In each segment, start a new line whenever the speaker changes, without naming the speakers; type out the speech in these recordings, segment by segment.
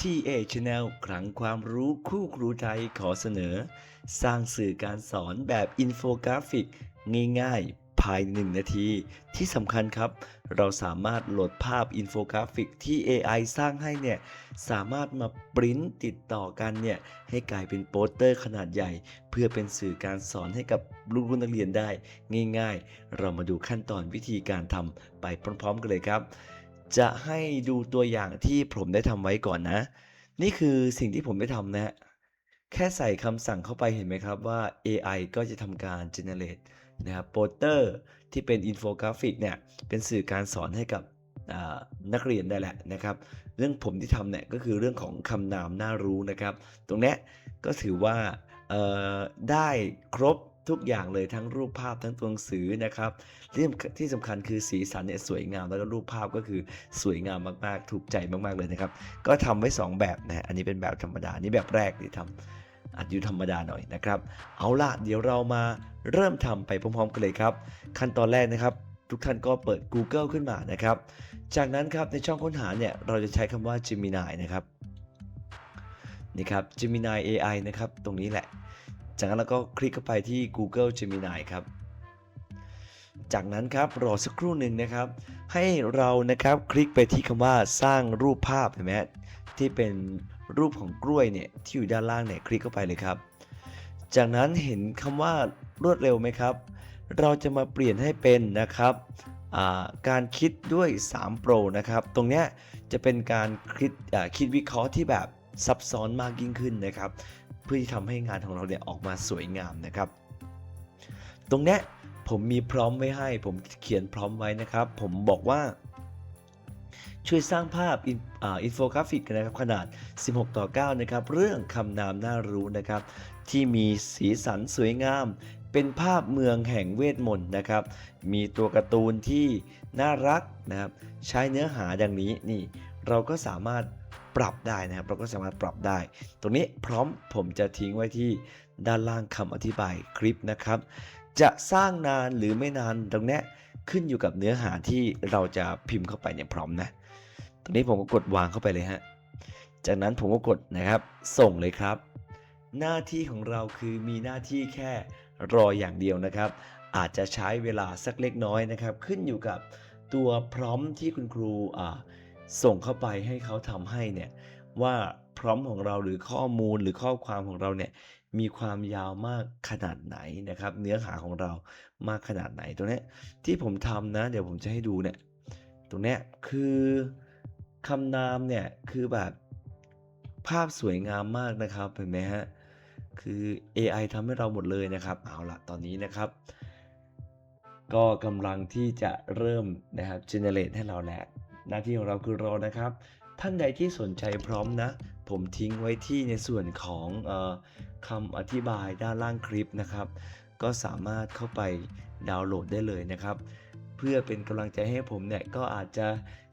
TA Channel ครั้งความรู้คู่ครูไทยขอเสนอ สร้างสื่อการสอนแบบอินโฟกราฟิก ง่ายๆ ภายในหนึ่งนาที ที่สำคัญครับ เราสามารถโหลดภาพอินโฟกราฟิกที่ AI สร้างให้เนี่ย สามารถมาปริ้นติดต่อกันเนี่ย ให้กลายเป็นโปสเตอร์ขนาดใหญ่ เพื่อเป็นสื่อการสอนให้กับลูกนักเรียนได้ ง่ายๆ เรามาดูขั้นตอนวิธีการทำไปพร้อมๆ กันเลยครับ จะให้ดูตัวอย่างที่ผมได้ทำไว้ก่อนนะ นี่คือสิ่งที่ผมได้ทำนะ แค่ใส่คำสั่งเข้าไปเห็นไหมครับว่า AI ก็จะทำการ generate นะครับโปสเตอร์ที่เป็นอินโฟกราฟิกเนี่ย เป็นสื่อการสอนให้กับนักเรียนได้แหละนะครับ เรื่องผมที่ทำเนี่ยก็คือเรื่องของคำนามน่ารู้นะครับ ตรงนี้ก็ถือว่าได้ครบ ทุกอย่างเลยทั้งรูปภาพทั้งตัวหนังสือนะครับที่ที่สำคัญคือสีสันเนี่ยสวยงามแล้วก็รูปภาพก็คือสวยงามมากๆ ถูกใจมากๆเลยนะครับ ก็ทำไว้ 2 แบบนะฮะอันนี้เป็นแบบธรรมดาอันนี้แบบแรกที่ทำอาจอยู่ธรรมดาหน่อยนะครับ เอาละเดี๋ยวเรามาเริ่มทำไปพร้อมๆกันเลยครับ ขั้นตอนแรกนะครับ ทุกท่านก็เปิด Google ขึ้นมานะครับ จากนั้นครับในช่องค้นหาเนี่ยเราจะใช้คำว่า Gemini นะครับนี่ครับ Gemini AI นะครับ ตรงนี้แหละ จากนั้นเราก็คลิกเข้าไปที่ Google Gemini ครับ จากนั้นครับรอสักครู่หนึ่งนะครับ ให้เรานะครับคลิกไปที่คำว่าสร้างรูปภาพเห็นไหมที่เป็นรูปของกล้วยเนี่ยที่อยู่ด้านล่างเนี่ยคลิกเข้าไปเลยครับ จากนั้นเห็นคำว่ารวดเร็วไหมครับ เราจะมาเปลี่ยนให้เป็นนะครับการคิดด้วย3 Pro นะครับ ตรงเนี้ยจะเป็นการคิดคิดวิเคราะห์ที่แบบซับซ้อนมากยิ่งขึ้นนะครับ พื่อที่ทำให้งานของเราเนี่ยออกมาสวยงามนะครับ ตรงเนี้ยผมมีพร้อมไว้ให้ ผมเขียนพร้อมไว้นะครับ ผมบอกว่า ช่วยสร้างภาพอินอ่าอินโฟกราฟิกนะครับขนาด 16 ต่อ 9 นะครับ เรื่องคำนามน่ารู้นะครับ ที่มีสีสันสวยงามเป็นภาพเมืองแห่งเวทมนต์นะครับ มีตัวการ์ตูนที่น่ารักนะครับ ใช้เนื้อหาดังนี้นี่ เราก็สามารถ ปรับได้นะครับ เราก็สามารถปรับได้ ตรงนี้พร้อมผมจะทิ้งไว้ที่ด้านล่างคำอธิบายคลิปนะครับ จะสร้างนานหรือไม่นานตรงนี้ขึ้นอยู่กับเนื้อหาที่เราจะพิมพ์เข้าไปเนี่ยพร้อมนะ ตรงนี้ผมก็กดวางเข้าไปเลยฮะ จากนั้นผมก็กดนะครับ ส่งเลยครับ หน้าที่ของเราคือมีหน้าที่แค่รออย่างเดียวนะครับ อาจจะใช้เวลาสักเล็กน้อยนะครับ ขึ้นอยู่กับตัวพร้อมที่คุณครูอ่า ส่งเข้าไปให้เขาทำให้เนี่ยว่าพร้อมของเราหรือข้อมูลหรือข้อความของเราเนี่ยมีความยาวมากขนาดไหนนะครับ เนื้อหาของเรามากขนาดไหนตรงนี้ที่ผมทำนะ เดี๋ยวผมจะให้ดูเนี่ยตรงนี้คือคำนามเนี่ยคือแบบภาพสวยงามมากนะครับเห็นไหมฮะคือ AI ทำให้เราหมดเลยนะครับ เอาละตอนนี้นะครับ ก็กำลังที่จะเริ่มนะครับ generate ให้เราแล้ว หน้าที่ของเราคือรอนะครับ ท่านใดที่สนใจพร้อมนะ ผมทิ้งไว้ที่ในส่วนของออคำอธิบายด้านล่างคลิปนะครับ ก็สามารถเข้าไปดาวน์โหลดได้เลยนะครับ เพื่อเป็นกำลังใจให้ผมเนี่ยก็อาจจะ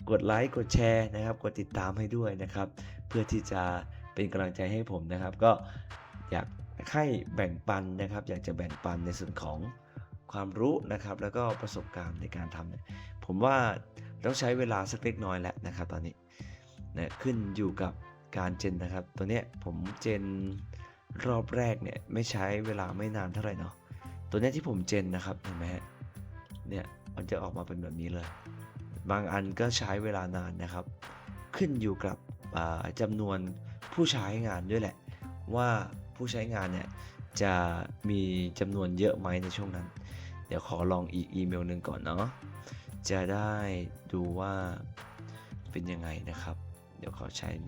กดไลค์กดแชร์นะครับ กดติดตามให้ด้วยนะครับ เพื่อที่จะเป็นกำลังใจให้ผมนะครับ ก็อยากให้แบ่งปันนะครับ อยากจะแบ่งปันในส่วนของความรู้นะครับ แล้วก็ประสบการณ์ในการทำผมว่า ต้องใช้เวลาสักเล็กน้อยแล้วนะครับตอนนี้นะขึ้นอยู่กับการเจนนะครับ ตัวเนี้ยผมเจนรอบแรกเนี่ยไม่ใช้เวลาไม่นานเท่าไหร่เนาะตัวเนี้ยที่ผมเจนนะครับเห็นไหมฮะเนี่ยมันจะออกมาเป็นแบบนี้เลย บางอันก็ใช้เวลานานนะครับ ขึ้นอยู่กับอ่าจำนวนผู้ใช้งานด้วยแหละ ว่าผู้ใช้งานเนี่ยจะมีจำนวนเยอะไหมในช่วงนั้น เดี๋ยวขอลองอีกอีเมลหนึ่งก่อนเนาะ จะได้ดูว่าเป็นยังไงนะครับ เดี๋ยวขอใช้ไป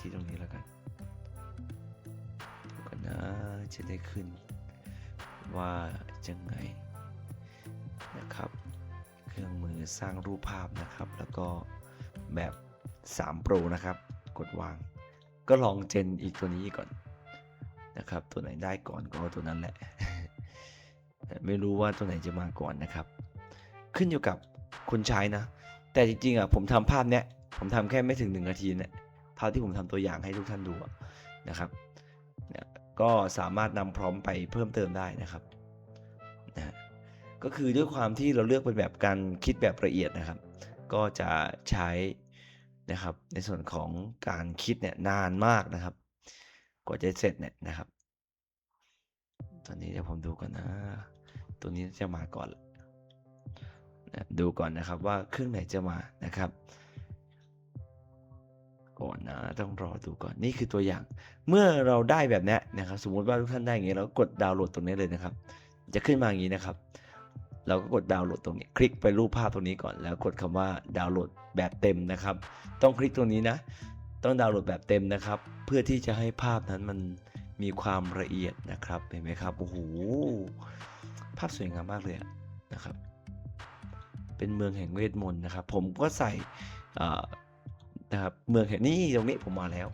ที่ตรงนี้แล้วกันดูกันนะจะได้ขึ้นว่าจะไงนะครับ เครื่องมือสร้างรูปภาพนะครับ แล้วก็แบบ 3 Pro นะครับ กดวาง ก็ลองเจนอีกตัวนี้ก่อน นะครับ ตัวไหนได้ก่อนก็ตัวนั้นแหละ ไม่รู้ว่าตัวไหนจะมาก่อนนะครับ ขึ้นอยู่กับคนใช้นะ แต่จริงๆอะผมทำภาพเนี้ยผมทำแค่ไม่ถึง 1 นาทีเนี่ยภาพที่ผมทำตัวอย่างให้ทุกท่านดูนะครับ ก็สามารถนำพร้อมไปเพิ่มเติมได้นะครับนะก็คือด้วยความที่เราเลือกเป็นแบบการคิดแบบละเอียดนะครับ ก็จะใช้นะครับในส่วนของการคิดเนี่ยนานมากนะครับ กว่าจะเสร็จเนี่ยนะครับ ตอนนี้เดี๋ยวผมดูก่อนนะ ตัวนี้จะมาก่อนนะดูก่อนนะครับว่าเครื่องไหนจะมานะครับ ก่อนนะต้องรอดูก่อนนี่คือตัวอย่าง เมื่อเราได้แบบเนี้ยนะครับ สมมุติว่าทุกท่านได้อย่างนี้เราก็กดดาวน์โหลดตรงนี้เลยนะครับ จะขึ้นมาอย่างนี้นะครับ เราก็กดดาวน์โหลดตรงนี้ คลิกไปรูปภาพตรงนี้ก่อนแล้วกดคำว่าดาวน์โหลดแบบเต็มนะครับ ต้องคลิกตรงนี้นะ ต้องดาวน์โหลดแบบเต็มนะครับ เพื่อที่จะให้ภาพนั้นมันมีความละเอียดนะครับเห็นไหมครับโอ้โหภาพสวยงามมากเลยนะครับ เป็นเมืองแห่งเวทมนต์นะครับ ผมก็ใส่นะครับเมืองแห่งนี่ตรงนี้ผมมาแล้ว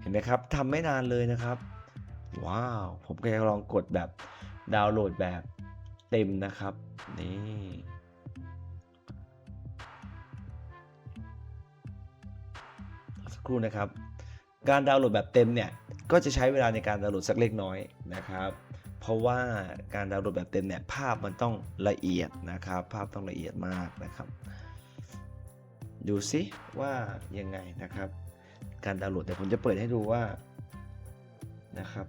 เห็นไหมครับทำไม่นานเลยนะครับ ว้าว ผมก็จะลองกดแบบดาวน์โหลดแบบเต็มนะครับ นี่ ครู่นะครับ การดาวน์โหลดแบบเต็มเนี่ยก็จะใช้เวลาในการดาวน์โหลดสักเล็กน้อยนะครับ เพราะว่าการดาวน์โหลดแบบเต็มเนี่ยภาพมันต้องละเอียดนะครับ ภาพต้องละเอียดมากนะครับ ดูซิว่ายังไงนะครับ การดาวน์โหลดเดี๋ยวผมจะเปิดให้ดูว่านะครับ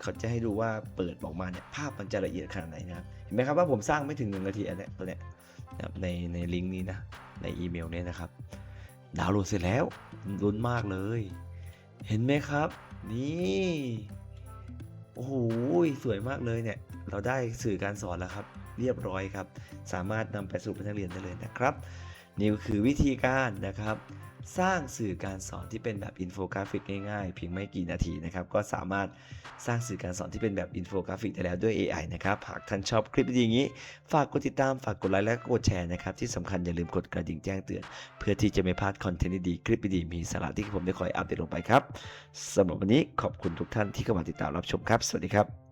เขาจะให้ดูว่าเปิดออกมาเนี่ยภาพมันจะละเอียดขนาดไหนนะครับเห็นไหมครับว่าผมสร้างไม่ถึงหนึ่งนาทีอันเนี้ตัวเนี้ยในในลิงก์นี้นะในอีเมลเนี่ยนะครับ ดาวน์โหลดเสร็จแล้วลุ้นมากเลย เห็นไหมครับ นี่ โอ้โหสวยมากเลยเนี่ย เราได้สื่อการสอนแล้วครับ เรียบร้อยครับ สามารถนำไปสู่นักเรียนได้เลยนะครับ นี่ก็คือวิธีการนะครับ สร้างสื่อการสอนที่เป็นแบบอินโฟกราฟิกง่ายๆ เพียงไม่กี่นาทีนะครับ ก็สามารถสร้างสื่อการสอนที่เป็นแบบอินโฟกราฟิกได้แล้วด้วย AI นะครับ หากท่านชอบคลิปดีอย่างนี้ ฝากกดติดตาม ฝากกดไลค์และกดแชร์นะครับ ที่สำคัญอย่าลืมกดกระดิ่งแจ้งเตือน เพื่อที่จะไม่พลาดคอนเทนต์ดีๆคลิปดีๆมีสาระที่ผมได้คอยอัปเดตลงไปครับสำหรับวันนี้ขอบคุณทุกท่านที่เข้ามาติดตามรับชมครับ สวัสดีครับ